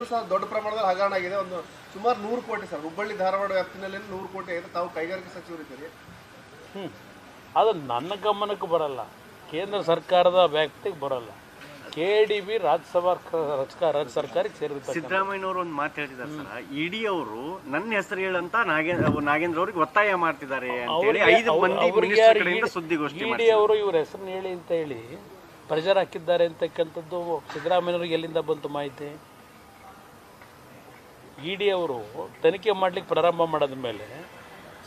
ಸಹ ದೊಡ್ಡ ಪ್ರಮಾಣದಲ್ಲಿ ಹಗರಣ ಆಗಿದೆ. ಒಂದು ಸುಮಾರು ನೂರು ಕೋಟಿ ಸರ್. ಹುಬ್ಬಳ್ಳಿ ಧಾರವಾಡ ವ್ಯಾಪ್ತಿನಲ್ಲಿ ನೂರು ಕೋಟಿ ಆಗಿದೆ. ತಾವು ಕೈಗಾರಿಕಾ ಸಚಿವರಿದ್ದೀರಿ ಹ್ಞೂ ಅದು ನನ್ನ ಗಮನಕ್ಕೆ ಬರಲ್ಲ. ಕೇಂದ್ರ ಸರ್ಕಾರದ ವ್ಯಾಪ್ತಿಗೆ ಬರಲ್ಲ. ಕೆ ಡಿ ಬಿ ರಾಜ್ಯಸಭಾ ಸಭಾ ರಾಜಕ- ರಾಜ್ಯ ಸರ್ಕಾರಕ್ಕೆ ಸೇರಿರುತ್ತೆ ಸಿದ್ದರಾಮಯ್ಯನವರು ಒಂದು ಮಾತು ಹೇಳ್ತಿದ್ದಾರೆ ಸರ್. ಇಡಿ ಅವರು ನನ್ನ ಹೆಸರು ಹೇಳಂತ ನಾಗೇಂದ್ರ ನಾಗೇಂದ್ರ ಅವ್ರಿಗೆ ಒತ್ತಾಯ ಮಾಡ್ತಿದ್ದಾರೆ ಅಂತೇಳಿ ಐದು ಮಂದಿ ಮಿನಿಸ್ಟರ್ ಕಡೆಯಿಂದ ಸುದ್ದಿಗೋಷ್ಠಿ ಇಡಿ ಅವರು ಇವ್ರ ಹೆಸರನ್ನ ಹೇಳಿ ಅಂತ ಹೇಳಿ ಪ್ರೆಷರ್ ಹಾಕಿದ್ದಾರೆ ಅಂತಕ್ಕಂಥದ್ದು ಸಿದ್ದರಾಮಯ್ಯವ್ರಿಗೆ ಎಲ್ಲಿಂದ ಬಂತು ಮಾಹಿತಿ? ಇಡಿ ಅವರು ತನಿಖೆ ಮಾಡಲಿಕ್ಕೆ ಪ್ರಾರಂಭ ಮಾಡಿದ ಮೇಲೆ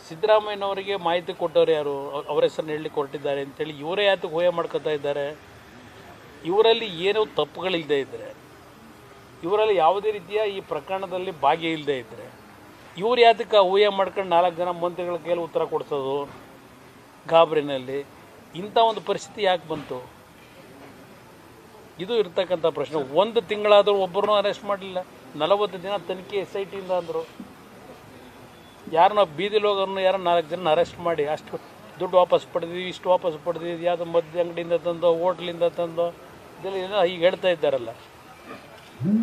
ಸಿದ್ದರಾಮಯ್ಯನವರಿಗೆ ಮಾಹಿತಿ ಕೊಟ್ಟವ್ರು ಯಾರು? ಅವ್ರ- ಹೆಸರು ಹೆಸರನ್ನ ಹೇಳಲಿಕ್ಕೆ ಹೊರಟಿದ್ದಾರೆ ಅಂತೇಳಿ ಇವರೇ ಯಾತಕ್ಕೆ ಹೋಯ ಮಾಡ್ಕೊತಾ ಇದ್ದಾರೆ? ಇವರಲ್ಲಿ ಏನೋ ತಪ್ಪುಗಳಿಲ್ಲದೆ ಇದ್ದರೆ ಇವರಲ್ಲಿ ಯಾವುದೇ ರೀತಿಯ ಈ ಪ್ರಕರಣದಲ್ಲಿ ಭಾಗಿ ಇಲ್ಲದೆ ಇದ್ದರೆ ಇವ್ರು ಯಾತಕ್ಕೆ ಊಹೆ ಮಾಡ್ಕೊಂಡು ನಾಲ್ಕು ಜನ ಮಂತ್ರಿಗಳ ಕೈಯಲ್ಲಿ ಉತ್ತರ ಕೊಡಿಸೋದು ಗಾಬರಿನಲ್ಲಿ? ಇಂಥ ಒಂದು ಪರಿಸ್ಥಿತಿ ಯಾಕೆ ಬಂತು? ಇದು ಇರ್ತಕ್ಕಂಥ ಪ್ರಶ್ನೆ. ಒಂದು ತಿಂಗಳಾದರೂ ಒಬ್ಬರನ್ನೂ ಅರೆಸ್ಟ್ ಮಾಡಲಿಲ್ಲ. ನಲವತ್ತು ದಿನ ತನಿಖೆ ಎಸ್ ಐ ಟಿಯಿಂದ ಅಂದರು. ಯಾರನ್ನ ಬೀದಿಲಿ ಹೋಗೋರ್ನ ಯಾರೋ ನಾಲ್ಕು ಜನ ಅರೆಸ್ಟ್ ಮಾಡಿ, ಅಷ್ಟು ದುಡ್ಡು ವಾಪಸ್ ಪಡೆದಿದ್ವಿ, ಇಷ್ಟು ವಾಪಸ್ ಪಡೆದಿದ್ವಿ, ಯಾವುದೋ ಮದ್ಯ ಅಂಗಡಿಯಿಂದ ತಂದೋ, ಹೋಟ್ಲಿಂದ ತಂದೋ, ಇದೆಲ್ಲ ಈಗ ಹೇಳ್ತಾ ಇದ್ದಾರಲ್ಲ.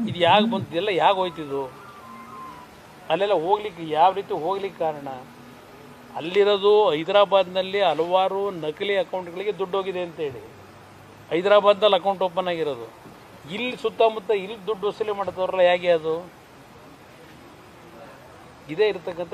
ಇದು ಯಾಕೆ ಬಂತು ಇದೆಲ್ಲ ಯಾಕೆ ಹೋಯ್ತಿದ್ದು ಅಲ್ಲೆಲ್ಲ ಹೋಗ್ಲಿಕ್ಕೆ ಯಾವ ರೀತಿ ಹೋಗ್ಲಿಕ್ಕೆ ಕಾರಣ? ಅಲ್ಲಿರೋದು ಹೈದರಾಬಾದ್ನಲ್ಲಿ ಹಲವಾರು ನಕಲಿ ಅಕೌಂಟ್ಗಳಿಗೆ ದುಡ್ಡು ಹೋಗಿದೆ ಅಂತೇಳಿ. ಹೈದರಾಬಾದ್ನಲ್ಲಿ ಅಕೌಂಟ್ ಓಪನ್ ಆಗಿರೋದು. ಇಲ್ಲಿ ಸುತ್ತಮುತ್ತ ಇಲ್ಲಿ ದುಡ್ಡು ವಸೂಲಿ ಮಾಡ್ತವ್ರಲ್ಲ ಹೇಗೆ ಅದು? ಇದೇ ಇರ್ತಕ್ಕಂಥ